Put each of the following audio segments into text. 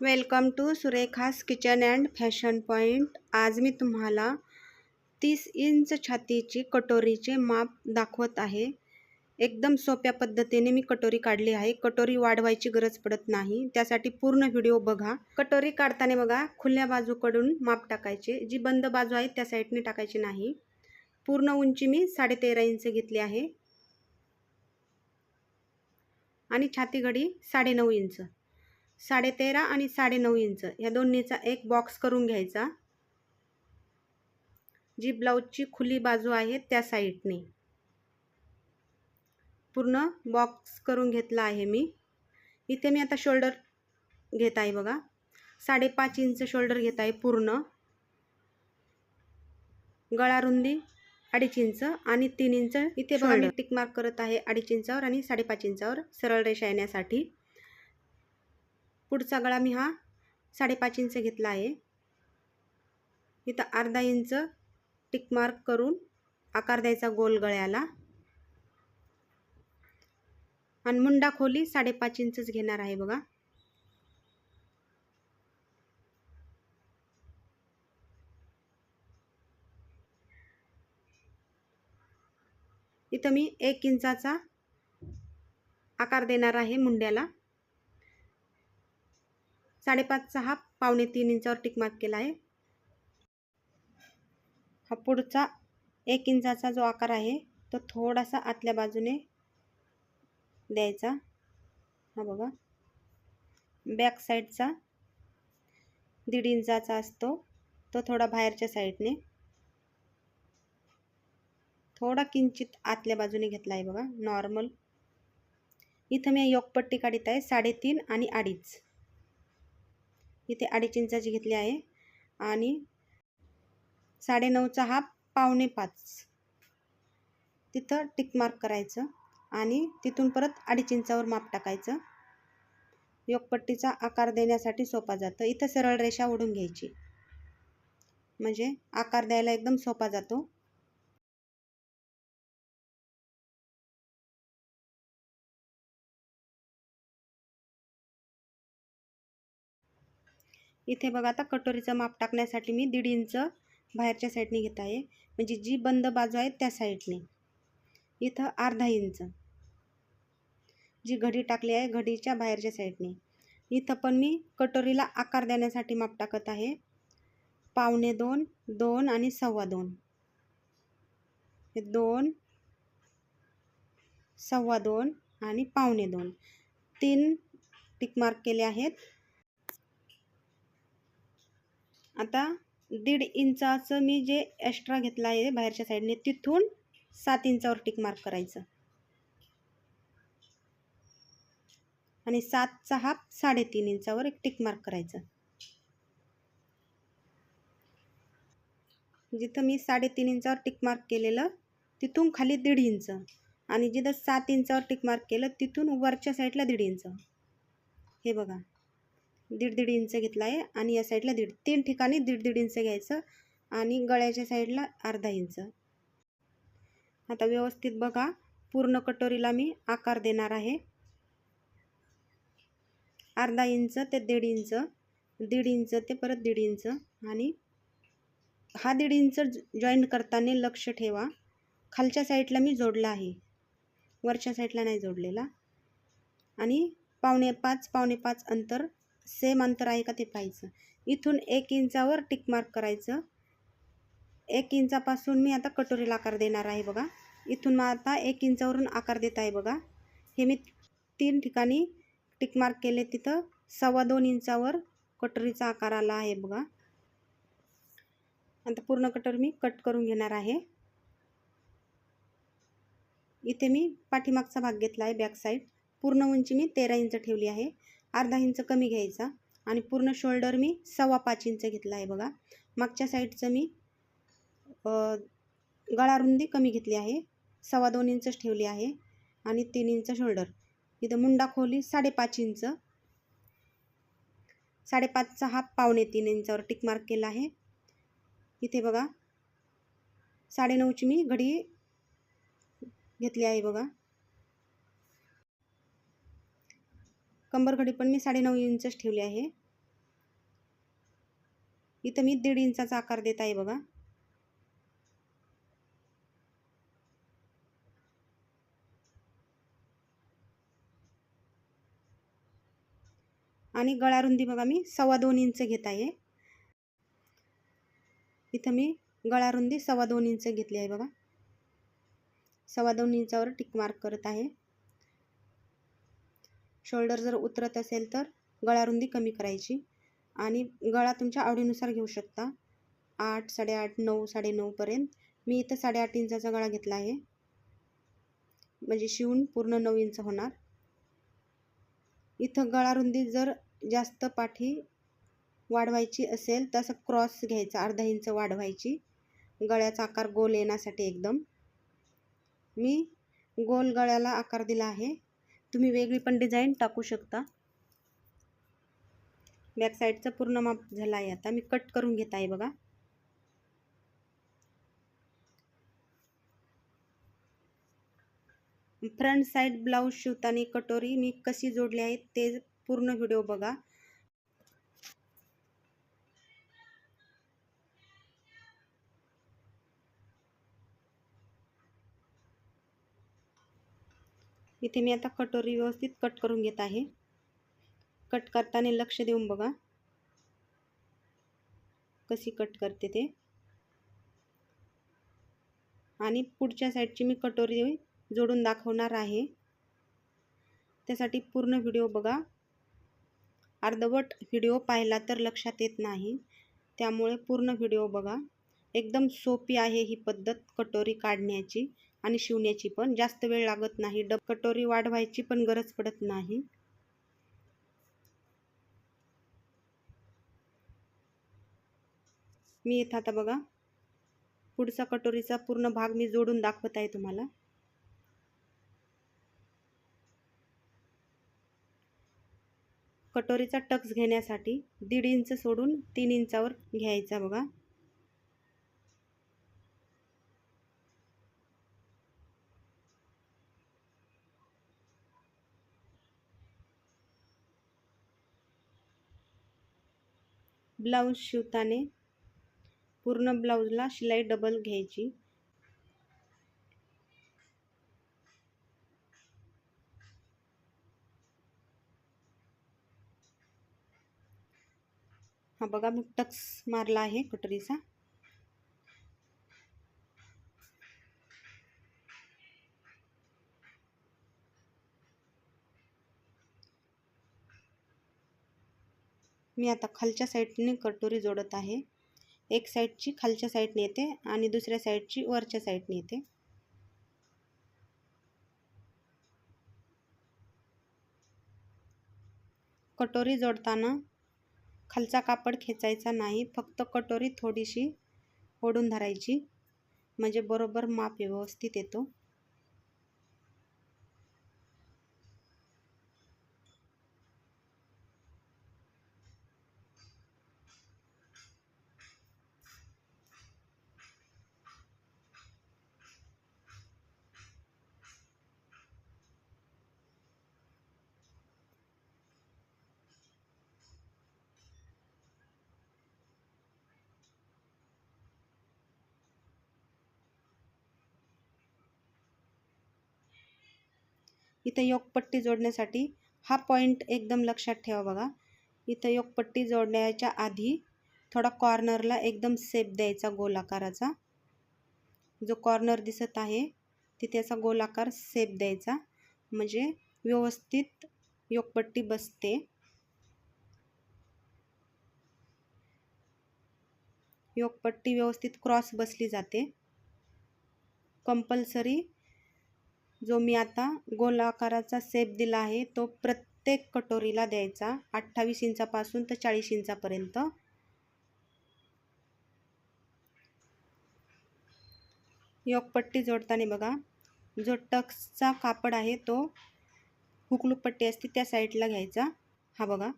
Welcome to Surekha's kitchen and fashion point आज मी तुम्हाला तीस इंच छातीची कटोरीचे माप दाखवत आहे. एकदम सोप्या पद्धतीने मी कटोरी काढली आहे. कटोरी वाढवायची गरज पडत नाही. त्यासाठी पूर्ण व्हिडिओ बघा. कटोरी काढताना बघा खुल्या बाजूकडून माप टाकायचे. जी बंद बाजू आहे त्या साईडने टाकायची नाही. पूर्ण उंची मी साडेतेरा इंच घेतली आहे. आणि छाती घडी साडेनऊ इंच. साडेतेरा आणि साडेनऊ इंच. या दोन्हीचा एक बॉक्स करून घ्यायचा. जी ब्लाऊजची खुली बाजू आहे त्या साईडने. पूर्ण बॉक्स करून घेतला आहे मी. इथे मी आता शोल्डर घेत आहे बघा. साडेपाच इंच शोल्डर घेत आहे पूर्ण. गळा रुंदी अडीच इंच आणि तीन इंच. इथे बघा मी टिक मार्क करत आहे अडीच इंचावर आणि साडेपाच इंचावर सरळ रेषा येण्यासाठी. पुढचा गळा मी हा साडेपाच इंच घेतला आहे. इथं अर्धा इंच टिक मार्क करून आकार द्यायचा गोल गळ्याला. आणि मुंडा खोली साडेपाच इंचच घेणार आहे बघा. इथं मी एक इंचाचा आकार देणार आहे मुंड्याला. साडेपाचचा हा पावणे तीन इंचावर टिकमार्क केला आहे. हा पुढचा एक इंचाचा जो आकार आहे तो थोडासा आतल्या बाजूने द्यायचा. हा बघा. बॅक साईडचा दीड इंचाचा असतो तो थोडा बाहेरच्या साईडने. थोडा किंचित आतल्या बाजूने घेतला आहे बघा नॉर्मल. इथं मी योगपट्टी काढीत आहे साडेतीन आणि अडीच. इथे अडीच इंचाची घेतली आहे. आणि साडेनऊचा हा पावणे पाच. तिथं टिक मार्क करायचं आणि तिथून परत अडीच इंचावर माप टाकायचं. योगपट्टीचा आकार देण्यासाठी सोपा जातं. इथं सरळ रेषा ओढून घ्यायची. म्हणजे आकार द्यायला एकदम सोपा जातो. इथे बघा आता कटोरीचं माप टाकण्यासाठी मी दीड इंच बाहेरच्या साईडने घेत आहे. म्हणजे जी बंद बाजू आहे त्या साईडने. इथं अर्धा इंच. जी घडी टाकली आहे घडीच्या बाहेरच्या साईडने. इथं पण मी कटोरीला आकार देण्यासाठी माप टाकत आहे. पावणे दोन दोन आणि सव्वा दोन. हे दोन सव्वा दोन आणि पावणे दोन. तीन टिकमार्क केले आहेत. आता दीड इंचाचं मी जे एक्स्ट्रा घेतलं आहे बाहेरच्या साईडने तिथून सात इंचावर टिक मार्क करायचं. आणि सातचा हा साडेतीन इंचावर एक टिक मार्क करायचं. जिथं मी साडेतीन इंचावर टिक मार्क केलेलं तिथून खाली दीड इंच. आणि जिथं सात इंचावर टिक मार्क केलं तिथून वरच्या साईडला दीड इंच. हे बघा. दीड दीड इंच घेतला आहे आणि या साईडला दीड तीन ठिकाणी दीड दीड इंच घ्यायचं आणि गळ्याच्या साईडला अर्धा इंच. आता व्यवस्थित बघा पूर्ण कटोरीला मी आकार देणार आहे. अर्धा इंच ते दीड इंच दीड इंच ते परत दीड इंच आणि हा दीड इंच जॉईंट करताना लक्ष ठेवा. खालच्या साईडला मी जोडला आहे. वरच्या साईडला नाही जोडलेला. आणि पावणे पाच पावणे पाच अंतर सेम अंतर आहे का ते पाहायचं. इथून एक इंचावर टिक मार्क करायचं. एक इंचापासून मी आता कटोरीला आकार देणार आहे बघा. इथून मग आता एक इंचावरून आकार देत आहे बघा. हे मी तीन ठिकाणी टिक मार्क केले तिथं. सव्वा दोन इंचावर कटोरीचा आकार आला आहे बघा. आता पूर्ण कटोरी मी कट करून घेणार आहे. इथे मी पाठीमागचा भाग घेतला आहे बॅक साईड. पूर्ण उंची मी तेरा इंच ठेवली आहे. अर्धा इंच कमी घ्यायचा आणि पूर्ण शोल्डर मी सव्वा पाच इंच घेतला आहे बघा. मागच्या साईडचं मी गळा रुंदी कमी घेतली आहे. सव्वा दोन इंचच ठेवली आहे आणि तीन इंच शोल्डर. इथं मुंडा खोली साडेपाच इंच. साडेपाचचा हा पावणे तीन इंचावर टिक मार्क केला आहे. इथे बघा साडेनऊची मी घडी घेतली आहे बघा. कंबरघडी पण मी साडेनऊ इंचच ठेवली आहे. इथं मी दीड इंचाचा आकार देत आहे बघा. आणि गळारुंदी बघा मी सव्वा दोन इंच घेत आहे. इथं मी गळारुंदी सव्वा दोन इंच घेतली आहे बघा. सव्वा दोन इंचावर टिक मार्क करत आहे. शोल्डर जर उतरत असेल तर गळारुंदी कमी करायची. आणि गळा तुमच्या आवडीनुसार घेऊ शकता. आठ साडेआठ नऊ साडेनऊपर्यंत मी इथं साडेआठ इंचाचा गळा घेतला आहे. म्हणजे शिवून पूर्ण नऊ इंच होणार. इथं गळारुंदी जर जास्त पाठी वाढवायची असेल तर असं क्रॉस घ्यायचा अर्धा इंच वाढवायची. गळ्याचा आकार गोल येण्यासाठी एकदम. मी गोल गळ्याला आकार दिला आहे. तुम्ही वेगळी पण डिझाईन टाकू शकता. बॅक साईडचं पूर्ण माप झाला आहे आता. मी कट करून घेत आहे बघा. फ्रंट साईड ब्लाऊज शिवताना कटोरी मी कशी जोडली आहे ते पूर्ण व्हिडिओ बघा. इथे मी आता कटोरी व्यवस्थित कट करून घेत आहे. कट करताना लक्ष देऊन बघा. कशी कट करते ते. आणि पुढच्या साईडची मी कटोरी जोडून दाखवणार आहे. त्यासाठी पूर्ण व्हिडिओ बघा. अर्धवट व्हिडिओ पाहिला तर लक्षात येत नाही. त्यामुळे पूर्ण व्हिडिओ बघा. एकदम सोपी आहे ही पद्धत कटोरी काढण्याची. आणि शिवण्याची पण. जास्त वेळ लागत नाही. डब कटोरी वाढवायची पण गरज पडत नाही. मी इथं आता बघा. पुढचा कटोरीचा पूर्ण भाग मी जोडून दाखवत आहे तुम्हाला. कटोरीचा टक्स घेण्यासाठी दीड इंच सोडून तीन इंचावर घ्यायचा बघा. ब्लाऊज शिवताने पूर्ण ब्लाऊजला शिलाई डबल घ्यायची. हा बघा मी टक्स मारला आहे कटोरीचा. मी आता खालच्या साईडने कटोरी जोडत आहे. एक साईडची खालच्या साईडने येते आणि दुसऱ्या साईडची वरच्या साईडने येते. कटोरी जोडताना खालचा कापड खेचायचा नाही फक्त कटोरी थोडीशी ओढून धरायची. म्हणजे बरोबर माप व्यवस्थित येतो. इथं योगपट्टी जोडण्यासाठी हा पॉईंट एकदम लक्षात ठेवा बघा. इथं योगपट्टी जोडण्याच्या आधी थोडा कॉर्नरला एकदम सेप द्यायचा गोलाकाराचा. जो कॉर्नर दिसत आहे तिथे असा गोलाकार सेप द्यायचा. म्हणजे व्यवस्थित योगपट्टी बसते. योगपट्टी व्यवस्थित क्रॉस बसली जाते. कंपल्सरी जो मी आता गोल आकाराचा सेप दिला आहे तो प्रत्येक कटोरीला द्यायचा. अठ्ठावीस इंचापासून तर चाळीस इंचापर्यंत. योगपट्टी जोडताना बघा. जो टक्सचा कापड आहे तो हुकलूक पट्टी असते त्या साईडला घ्यायचा. हा बघा.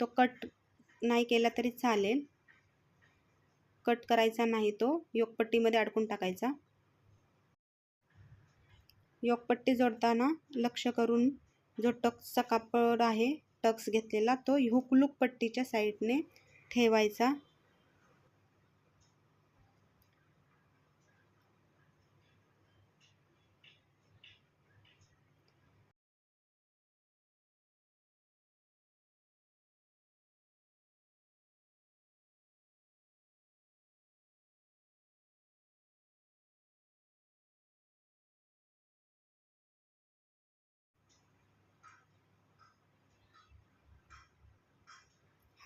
तो कट नाही केला तरी चालेल. कट करायचा नाही तो. योगपट्टीमध्ये अडकून टाकायचा. योगपट्टी जोडताना लक्ष करून जो टक्सचा कापड आहे टक्स घेतलेला तो हुकलूक पट्टीच्या साईडने ठेवायचा.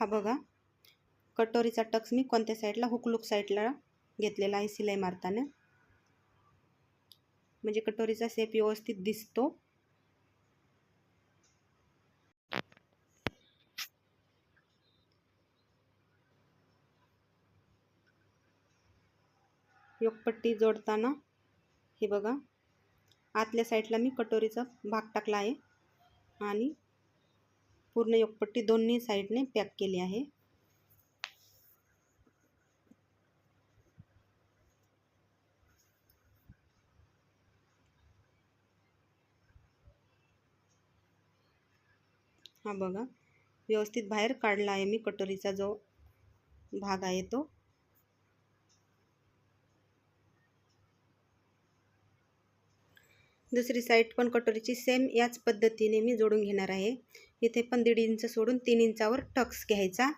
हा बघा. कटोरीचा टक्स मी कोणत्या साईडला? हुकलूक साईडला घेतलेला आहे सिलाई मारताना. म्हणजे कटोरीचा सेप व्यवस्थित दिसतो. योगपट्टी जोडताना हे बघा. आतल्या साईडला मी कटोरीचा भाग टाकला आहे. आणि पूर्ण योगपट्टी दोन्ही साईडने पॅक केली आहे. हा बघा व्यवस्थित बाहेर काढला आहे मी कटोरीचा जो भाग आहे तो. दुसरी साईड पण कटोरीची सेम याच पद्धतीने मी जोडून घेणार आहे. इथे पण दीड इंच सोडून तीन इंचावर टक्स घ्यायचा.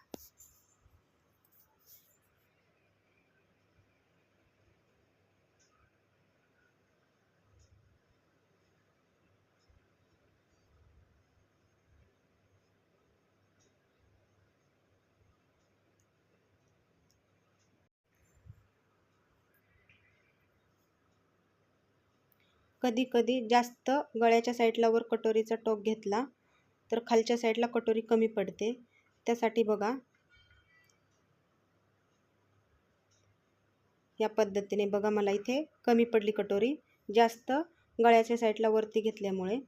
कधी कधी जास्त गळ्याच्या साईडला वर कटोरीचा टोक घेतला तर खालच्या साईडला कटोरी कमी पडते. त्यासाठी बघा. या पद्धतीने बघा मला इथे कमी पडली कटोरी. जास्त गळ्याच्या साईडला वरती घेतल्यामुळे.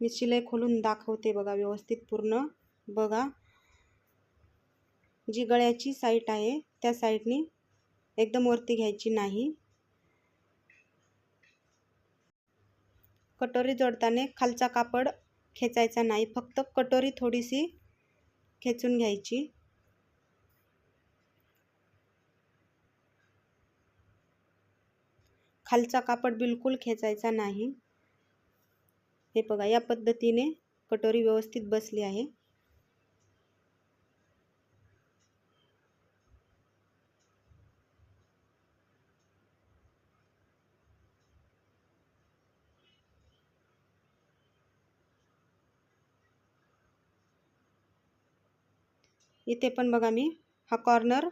मी शिलाई खोलून दाखवते बघा व्यवस्थित पूर्ण. बघा. जी गळ्याची साईट आहे त्या साईडनी एकदम वरती घ्यायची नाही. कटोरी जोडताना खालचा कापड खेचायचा नाही फक्त कटोरी थोडीशी खेचून घ्यायची. खालचा कापड बिलकुल खेचायचा नाही. हे बघा या पद्धतीने कटोरी व्यवस्थित बसली आहे. इथे पण बघा मी हा कॉर्नर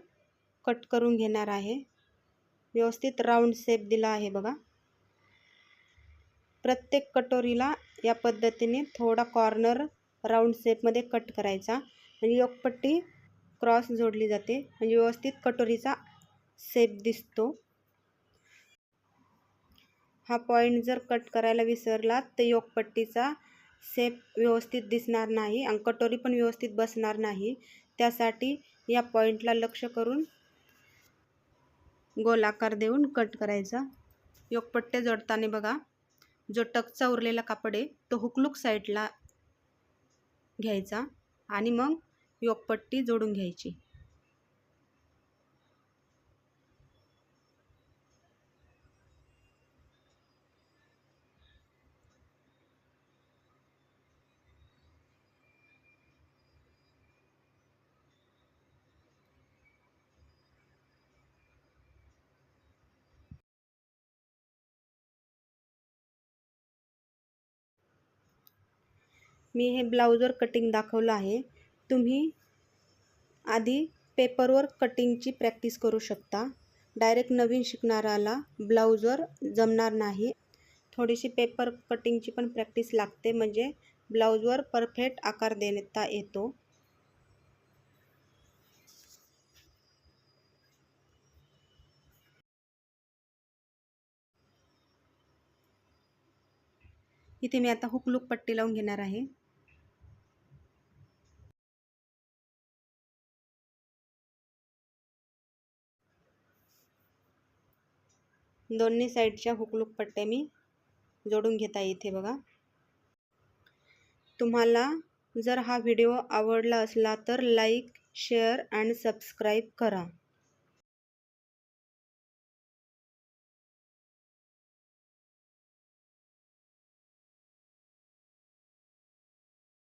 कट करून घेणार आहे. व्यवस्थित राऊंड शेप दिला आहे बघा. प्रत्येक कटोरीला या पद्धतीने थोडा कॉर्नर राऊंड शेपमध्ये कट करायचा. म्हणजे योगपट्टी क्रॉस जोडली जाते. म्हणजे व्यवस्थित कटोरीचा शेप दिसतो. हा पॉईंट जर कट करायला विसरलात तर योगपट्टीचा शेप व्यवस्थित दिसणार नाही आणि कटोरी पण व्यवस्थित बसणार नाही. त्यासाठी या पॉईंटला लक्ष करून गोलाकार देऊन कट करायचा. योगपट्टे जोडताना बघा जो टकचा उरलेला कापड आहे तो हुकलूक साईडला घ्यायचा आणि मग योगपट्टी जोडून घ्यायची. मी हे ब्लाऊजवर कटिंग दाखवलं आहे. तुम्ही आधी पेपरवर कटिंगची प्रॅक्टिस करू शकता. डायरेक्ट नवीन शिकणाऱ्याला ब्लाऊजवर जमणार नाही. थोडीशी पेपर कटिंगची पण प्रॅक्टिस लागते म्हणजे ब्लाऊजवर परफेक्ट आकार देता येतो. इथे मी आता हुकलूक पट्टी लावून घेणार आहे. दोन्ही साईडच्या हुकलूक पट्ट्या मी जोडून घेता इथे बघा. तुम्हाला जर हा व्हिडिओ आवडला असला तर लाईक शेअर अँड सबस्क्राईब करा.